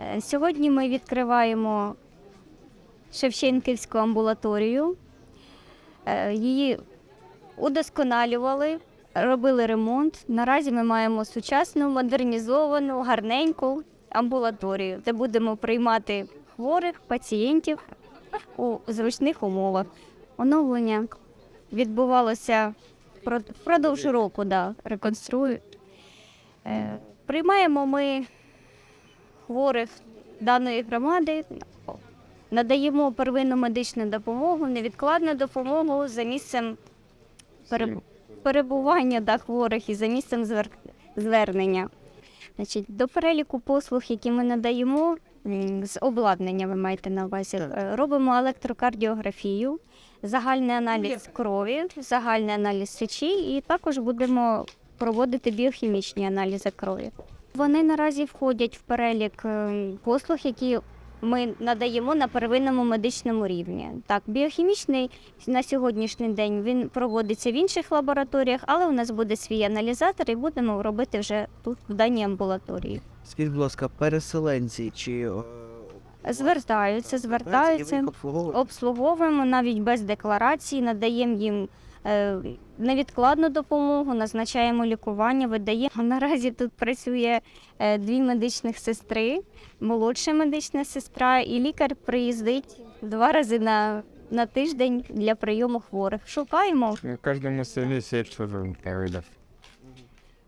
Е, Сьогодні ми відкриваємо Шевченківську амбулаторію. Е, Її удосконалювали, робили ремонт. Наразі ми маємо сучасну, модернізовану, гарненьку амбулаторію, де будемо приймати хворих пацієнтів у зручних умовах. Оновлення відбувалося впродовж року, да, реконструю. Е, Приймаємо ми хворих даної громади, надаємо первинну медичну допомогу, невідкладну допомогу за місцем перебування да, хворих і за місцем звер- звернення. Значить, до переліку послуг, які ми надаємо, з обладнання ви маєте на увазі, е, робимо електрокардіографію, загальний аналіз крові, загальний аналіз сечі, і також будемо проводити біохімічні аналізи крові. Вони наразі входять в перелік е, послуг, які ми надаємо на первинному медичному рівні. Так, біохімічний на сьогоднішній день він проводиться в інших лабораторіях, але у нас буде свій аналізатор і будемо робити вже тут в даній амбулаторії. Скажіть, будь ласка, переселенці чи е, Звертаються, звертаються, обслуговуємо навіть без декларації, надаємо їм невідкладну допомогу, назначаємо лікування, видаємо. Наразі тут працює е, дві медичних сестри, молодша медична сестра, і лікар приїздить два рази на, на тиждень для прийому хворих. Шукаємо. В каждом селі сеть видав.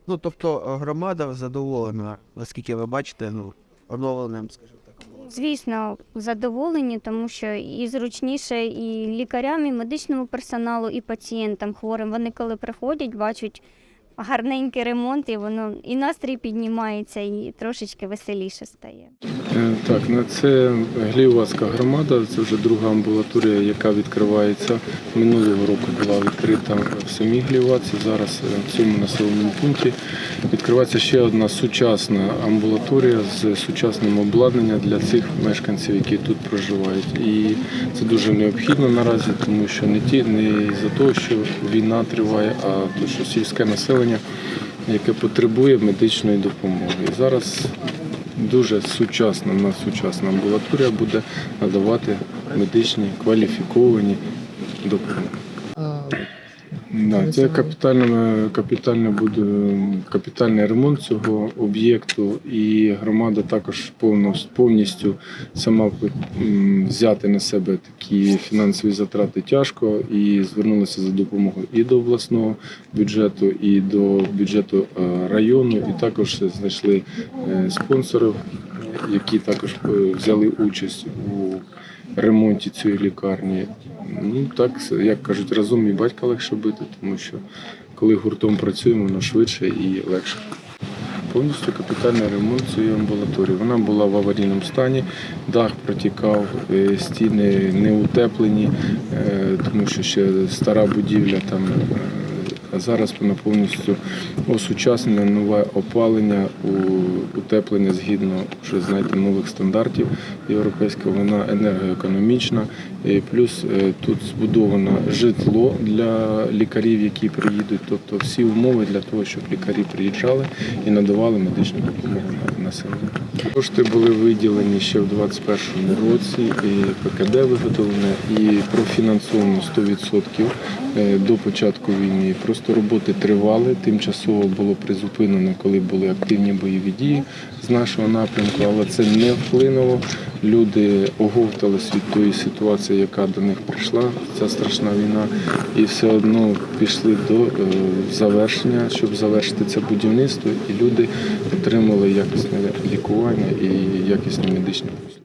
Ну, тобто е, громада задоволена, наскільки ви бачите, ну, оновленим, скажімо. Звісно, задоволені, тому що і зручніше і лікарям, і медичному персоналу, і пацієнтам хворим. Вони коли приходять, бачать гарненький ремонт, і воно і настрій піднімається, і трошечки веселіше стає. Е, Так, ну це Гліївська громада, це вже друга амбулаторія, яка відкривається. Минулого року була відкрита в самій Гліївці. Зараз е, в цьому населеному пункті відкривається ще одна сучасна амбулаторія з сучасним обладнанням для цих мешканців, які тут проживають. І це дуже необхідно наразі, тому що не ті не за того, що війна триває, а то, що сільське населення, яке потребує медичної допомоги. І зараз дуже сучасна на сучасна амбулаторія буде надавати медичні кваліфіковані допомоги. Да, це капітальне, капітальне буде капітальний ремонт цього об'єкту, і громада також повно- повністю сама взяти на себе такі фінансові затрати тяжко і звернулася за допомогою і до обласного бюджету, і до бюджету е, району, і також знайшли е, спонсорів, які також е, взяли участь у ремонті цієї лікарні. Ну так, як кажуть, разом і батька легше бити, тому що коли гуртом працюємо, воно швидше і легше. Повністю капітальний ремонт цієї амбулаторії. Вона була в аварійному стані, дах протікав, е, стіни не утеплені, е, тому що ще стара будівля там. А зараз вона повністю осучаснена, нове опалення, утеплення згідно вже знаєте, нових стандартів європейського. Вона енергоекономічна. І плюс е, тут збудовано житло для лікарів, які приїдуть. Тобто всі умови для того, щоб лікарі приїжджали і надавали медичну допомогу на- населенню. Кошти були виділені ще в 2021 році. І ПКД виготовлене і профінансовано 100% е, до початку війни. Просто роботи тривали. Тимчасово було призупинено, коли були активні бойові дії з нашого напрямку, але це не вплинуло. Люди оговтались від тої ситуації, яка до них прийшла, ця страшна війна, і все одно пішли до е, завершення, щоб завершити це будівництво, і люди отримали якісне лікування і якісні медичні послуги.